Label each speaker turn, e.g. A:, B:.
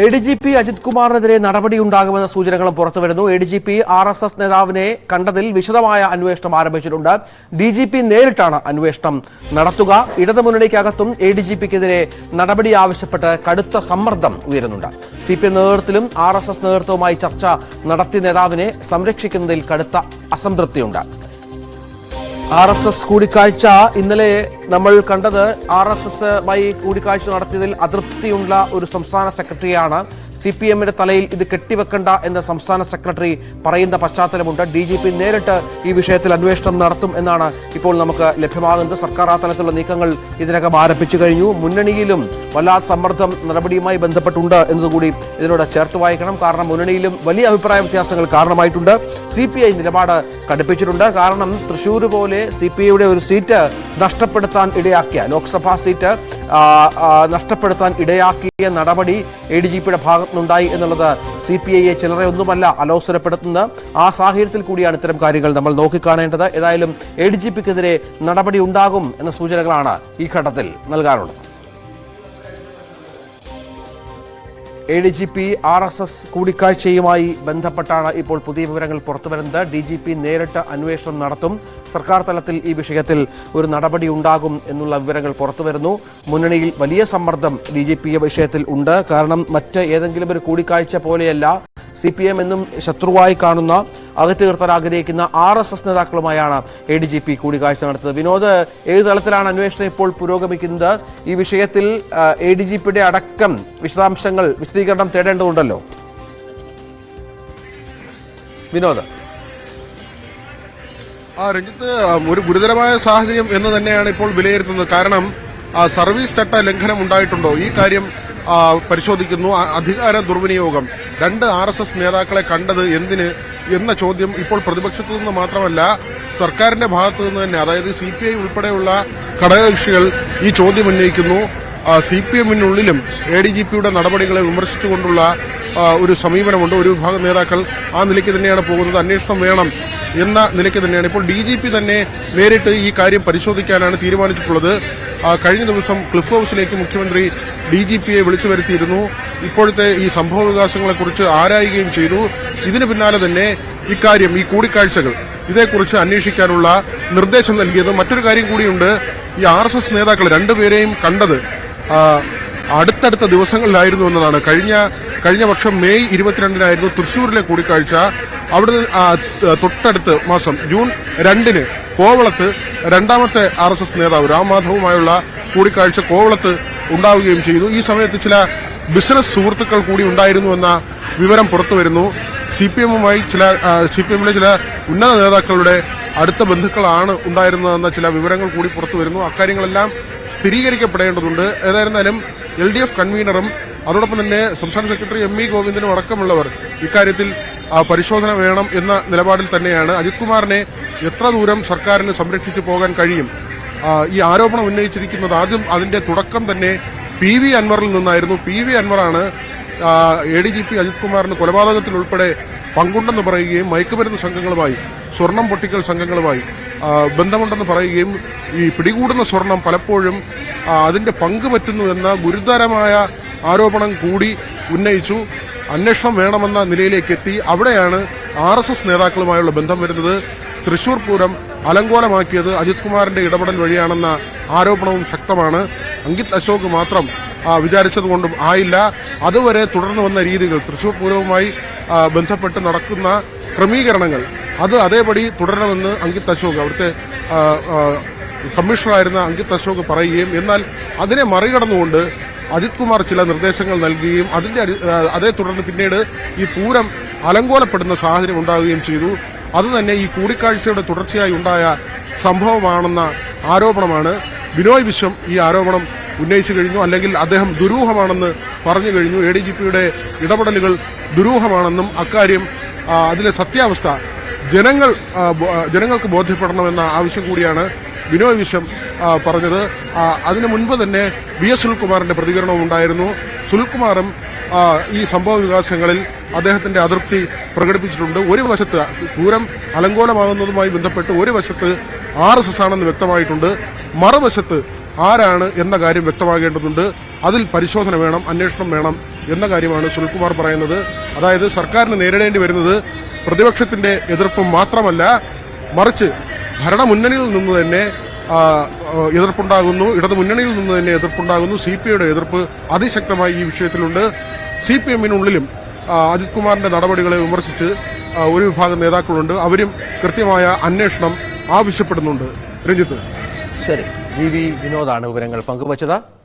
A: A D G P Ajith കുമാറിനെതിരെ നടപടിയുണ്ടാകുമെന്ന സൂചനകളും പുറത്തുവരുന്നു. A D G P R S S നേതാവിനെ കണ്ടതിൽ വിശദമായ അന്വേഷണം ആരംഭിച്ചിട്ടുണ്ട്. ഡി ജി പി നേരിട്ടാണ് അന്വേഷണം നടത്തുക. ഇടതുമുന്നണിക്കകത്തും എ ഡി ജി പിക്കെതിരെ നടപടി ആവശ്യപ്പെട്ട് കടുത്ത സമ്മർദ്ദം ഉയരുന്നുണ്ട്. സി പി എം നേതൃത്വത്തിലും ആർ എസ് എസ് നേതൃത്വവുമായി ചർച്ച നടത്തിയ നേതാവിനെ സംരക്ഷിക്കുന്നതിൽ കടുത്ത അസംതൃപ്തിയുണ്ട്. ആർ എസ് എസ് കൂടിക്കാഴ്ച ഇന്നലെ നമ്മൾ കണ്ടത് ആർ എസ് എസുമായി കൂടിക്കാഴ്ച നടത്തിയതിൽ അതൃപ്തിയുള്ള ഒരു സംസ്ഥാന സെക്രട്ടറിയാണ്. സി പി എമ്മിന്റെ തലയിൽ ഇത് കെട്ടിവെക്കണ്ട എന്ന് സംസ്ഥാന സെക്രട്ടറി പറയുന്ന പശ്ചാത്തലമുണ്ട്. ഡി ജി പി നേരിട്ട് ഈ വിഷയത്തിൽ അന്വേഷണം നടത്തും എന്നാണ് ഇപ്പോൾ നമുക്ക് ലഭ്യമാകുന്നത്. സർക്കാർ ആ തലത്തിലുള്ള നീക്കങ്ങൾ ഇതിനകം ആരംഭിച്ചു കഴിഞ്ഞു. മുന്നണിയിലും വല്ലാത്ത സമ്മർദ്ദം നടപടിയുമായി ബന്ധപ്പെട്ടുണ്ട് എന്നതുകൂടി ഇതിനോട് ചേർത്ത് വായിക്കണം. കാരണം മുന്നണിയിലും വലിയ അഭിപ്രായ വ്യത്യാസങ്ങൾ കാരണമായിട്ടുണ്ട്. സി പി ഐ നിലപാട് കടുപ്പിച്ചിട്ടുണ്ട്. കാരണം തൃശ്ശൂർ പോലെ സി പി ഐയുടെ ഒരു സീറ്റ് നഷ്ടപ്പെടുത്താൻ ഇടയാക്കിയ ലോക്സഭാ സീറ്റ് നഷ്ടപ്പെടുത്താൻ ഇടയാക്കിയ നടപടി എ ഡി ജി പിയുടെ ഭാഗത്തുനിന്നുണ്ടായി എന്നുള്ളത് സി പി ഐയെ ചിലരെ ഒന്നുമല്ല അലോസരപ്പെടുത്തുന്നത്. ആ സാഹചര്യത്തിൽ കൂടിയാണ് ഇത്തരം കാര്യങ്ങൾ നമ്മൾ നോക്കിക്കാണേണ്ടത്. ഏതായാലും എ ഡി ജി പിക്കെതിരെ നടപടി ഉണ്ടാകും എന്ന സൂചനകളാണ് ഈ ഘട്ടത്തിൽ നൽകാനുള്ളത്. A D G P R S S കൂടിക്കാഴ്ചയുമായി ബന്ധപ്പെട്ടാണ് ഇപ്പോൾ പുതിയ വിവരങ്ങൾ പുറത്തുവരുന്നത്. ഡി ജി പി നേരിട്ട് അന്വേഷണം നടത്തും. സർക്കാർ തലത്തിൽ ഈ വിഷയത്തിൽ ഒരു നടപടി ഉണ്ടാകും എന്നുള്ള വിവരങ്ങൾ പുറത്തുവരുന്നു. മുന്നണിയിൽ വലിയ സമ്മർദ്ദം ഡി ജി പി വിഷയത്തിൽ ഉണ്ട്. കാരണം മറ്റ് ഏതെങ്കിലും ഒരു കൂടിക്കാഴ്ച പോലെയല്ല. സി പി എം എന്നും ശത്രുവായി കാണുന്ന അകറ്റി നിർത്താൻ ആഗ്രഹിക്കുന്ന ആർ എസ് എസ് നേതാക്കളുമായാണ് എ ഡി ജി പി കൂടിക്കാഴ്ച നടത്തുന്നത്. വിനോദ് ഏത് തലത്തിലാണ് അന്വേഷണം ഇപ്പോൾ പുരോഗമിക്കുന്നത്? ഈ വിഷയത്തിൽ എ ഡി ജി പിയുടെ അടക്കം വിശദാംശങ്ങൾ വിശദീകരണം തേടേണ്ടതുണ്ടല്ലോ. വിനോദ്.
B: ആ രഞ്ജിത്ത് ഒരു ഗുരുതരമായ സാഹചര്യം എന്ന് തന്നെയാണ് ഇപ്പോൾ വിലയിരുത്തുന്നത്. കാരണം സർവീസ് ചട്ട ലംഘനം ഉണ്ടായിട്ടുണ്ടോ? ഈ കാര്യം പരിശോധിക്കുന്നു. അധികാര ദുർവിനിയോഗം. രണ്ട് ആർ എസ് എസ് നേതാക്കളെ കണ്ടത് എന്തിന് എന്ന ചോദ്യം ഇപ്പോൾ പ്രതിപക്ഷത്തു നിന്ന് മാത്രമല്ല സർക്കാരിന്റെ ഭാഗത്തു നിന്ന് തന്നെ അതായത് സി പി ഐ ഉൾപ്പെടെയുള്ള ഘടകകക്ഷികൾ ഈ ചോദ്യം ഉന്നയിക്കുന്നു. സി പി എമ്മിനുള്ളിലും എ ഡി ജി പിയുടെ നടപടികളെ വിമർശിച്ചുകൊണ്ടുള്ള ഒരു സമീപനമുണ്ട്. ഒരു വിഭാഗം നേതാക്കൾ ആ നിലയ്ക്ക് തന്നെയാണ് പോകുന്നത്. അന്വേഷണം വേണം എന്ന നിലയ്ക്ക് തന്നെയാണ്. ഇപ്പോൾ ഡി തന്നെ നേരിട്ട് ഈ കാര്യം പരിശോധിക്കാനാണ് തീരുമാനിച്ചിട്ടുള്ളത്. കഴിഞ്ഞ ദിവസം ക്ലിഫ് ഹൌസിലേക്ക് മുഖ്യമന്ത്രി ഡി ജി പിയെ വിളിച്ചു വരുത്തിയിരുന്നു. ഇപ്പോഴത്തെ ഈ സംഭവ വികാസങ്ങളെക്കുറിച്ച് ആരായുകയും ചെയ്തു. ഇതിന് പിന്നാലെ തന്നെ ഇക്കാര്യം ഈ കൂടിക്കാഴ്ചകൾ ഇതേക്കുറിച്ച് അന്വേഷിക്കാനുള്ള നിർദ്ദേശം നൽകിയത് മറ്റൊരു കാര്യം കൂടിയുണ്ട്. ഈ ആർ എസ് എസ് നേതാക്കൾ രണ്ടുപേരെയും കണ്ടത് അടുത്തടുത്ത ദിവസങ്ങളിലായിരുന്നു എന്നതാണ്. കഴിഞ്ഞ കഴിഞ്ഞ വർഷം മെയ് ഇരുപത്തിരണ്ടിനായിരുന്നു തൃശൂരിലെ കൂടിക്കാഴ്ച. അവിടെ തൊട്ടടുത്ത് മാസം ജൂൺ രണ്ടിന് കോവളത്ത് രണ്ടാമത്തെ ആർ എസ് എസ് നേതാവ് രാംമാധവുമായുള്ള കൂടിക്കാഴ്ച കോവളത്ത് ഉണ്ടാവുകയും ചെയ്തു. ഈ സമയത്ത് ചില ബിസിനസ് സുഹൃത്തുക്കൾ കൂടി ഉണ്ടായിരുന്നു എന്ന വിവരം പുറത്തുവരുന്നു സി പി എമ്മുമായി ചില സി പി എമ്മിലെ ചില ഉന്നത നേതാക്കളുടെ അടുത്ത ബന്ധുക്കളാണ് ഉണ്ടായിരുന്നതെന്ന ചില വിവരങ്ങൾ കൂടി പുറത്തു വരുന്നു. അക്കാര്യങ്ങളെല്ലാം സ്ഥിരീകരിക്കപ്പെടേണ്ടതുണ്ട്. ഏതായിരുന്നാലും എൽ ഡി എഫ് കൺവീനറും അതോടൊപ്പം തന്നെ സംസ്ഥാന സെക്രട്ടറി എം ഇ ഗോവിന്ദനും അടക്കമുള്ളവർ ഇക്കാര്യത്തിൽ പരിശോധന വേണം എന്ന നിലപാടിൽ തന്നെയാണ് അജിത് കുമാറിനെ എത്ര ദൂരം സർക്കാരിന് സംരക്ഷിച്ചു പോകാൻ കഴിയും? ഈ ആരോപണം ഉന്നയിച്ചിരിക്കുന്നത് ആദ്യം അതിന്റെ തുടക്കം തന്നെ പി വി അൻവറിൽ നിന്നായിരുന്നു. P V അൻവറാണ് A D G P Ajith കുമാറിന് കൊലപാതകത്തിൽ ഉൾപ്പെടെ പങ്കുണ്ടെന്ന് പറയുകയും മയക്കുമരുന്ന് സംഘങ്ങളുമായി സ്വർണം പൊട്ടിക്കൽ സംഘങ്ങളുമായി ബന്ധമുണ്ടെന്ന് പറയുകയും ഈ പിടികൂടുന്ന സ്വർണം പലപ്പോഴും അതിന്റെ പങ്ക് പറ്റുന്നു എന്ന ഗുരുതരമായ ആരോപണം കൂടി ഉന്നയിച്ചു. അന്വേഷണം വേണമെന്ന നിലയിലേക്ക് എത്തി അവിടെയാണ് ആർ എസ് എസ് നേതാക്കളുമായുള്ള ബന്ധം വരുന്നത്. തൃശൂർ പൂരം അലങ്കോലമാക്കിയത് അജിത് കുമാറിന്റെ ഇടപെടൽ വഴിയാണെന്ന ആരോപണവും ശക്തമാണ്. അങ്കിത് അശോക് മാത്രം വിചാരിച്ചത് വിചാരിച്ചതുകൊണ്ടും ആയില്ല. അതുവരെ തുടർന്നു വന്ന രീതികൾ തൃശൂർ പൂരവുമായി ബന്ധപ്പെട്ട് നടക്കുന്ന ക്രമീകരണങ്ങൾ അത് അതേപടി തുടരണമെന്ന് അങ്കിത് അശോക് അവിടുത്തെ കമ്മീഷണറായിരുന്ന അങ്കിത് അശോക് പറയുകയും എന്നാൽ അതിനെ മറികടന്നുകൊണ്ട് അജിത് കുമാർ ചില നിർദ്ദേശങ്ങൾ നൽകുകയും അതിന്റെ അതേ തുടർന്ന് പിന്നീട് ഈ പൂരം അലങ്കോലപ്പെടുന്ന സാഹചര്യം ഉണ്ടാവുകയും ചെയ്തു. അത് തന്നെ ഈ കൂടിക്കാഴ്ചയുടെ തുടർച്ചയായി ഉണ്ടായ സംഭവമാണെന്ന ആരോപണമാണ്. ബിനോയ് വിശ്വം ഈ ആരോപണം ഉന്നയിച്ചു കഴിഞ്ഞു. അല്ലെങ്കിൽ അദ്ദേഹം ദുരൂഹമാണെന്ന് പറഞ്ഞു കഴിഞ്ഞു. എ ഡി ജി പിയുടെ ഇടപെടലുകൾ ദുരൂഹമാണെന്നും അക്കാര്യം അതിലെ സത്യാവസ്ഥ ജനങ്ങൾ ജനങ്ങൾക്ക് ബോധ്യപ്പെടണമെന്ന ആവശ്യം കൂടിയാണ് ബിനോയ് വിശ്വം പറഞ്ഞത്. അതിനു മുൻപ് തന്നെ വി എസ് സുനിൽകുമാറിന്റെ പ്രതികരണവും ഉണ്ടായിരുന്നു. സുനിൽകുമാറും ഈ സംഭവ വികാസങ്ങളിൽ അദ്ദേഹത്തിന്റെ അതൃപ്തി പ്രകടിപ്പിച്ചിട്ടുണ്ട്. ഒരു വശത്ത് പൂരം അലങ്കോലമാകുന്നതുമായി ബന്ധപ്പെട്ട് ഒരു വശത്ത് ആർ എസ് എസ് ആണെന്ന് വ്യക്തമായിട്ടുണ്ട്. മറുവശത്ത് ആരാണ് എന്ന കാര്യം വ്യക്തമാകേണ്ടതുണ്ട്. അതിൽ പരിശോധന വേണം അന്വേഷണം വേണം എന്ന കാര്യമാണ് സുനിൽകുമാർ പറയുന്നത്. അതായത് സർക്കാരിന് നേരിടേണ്ടി വരുന്നത് പ്രതിപക്ഷത്തിന്റെ എതിർപ്പ് മാത്രമല്ല മറിച്ച് ഭരണമുന്നണിയിൽ നിന്ന് തന്നെ എതിർപ്പുണ്ടാകുന്നു. ഇടതു മുന്നണിയിൽ നിന്ന് തന്നെ എതിർപ്പുണ്ടാകുന്നു. സി പി ഐയുടെ എതിർപ്പ് അതിശക്തമായി ഈ വിഷയത്തിലുണ്ട്. സി പി എമ്മിനുള്ളിലും അജിത് കുമാറിന്റെ നടപടികളെ വിമർശിച്ച് ഒരു വിഭാഗം നേതാക്കളുണ്ട്. അവരും കൃത്യമായ അന്വേഷണം ആവശ്യപ്പെടുന്നുണ്ട്. രഞ്ജിത്ത്.
A: ശരി. വി വിനോദാണ് വിവരങ്ങൾ പങ്കുവച്ചത്.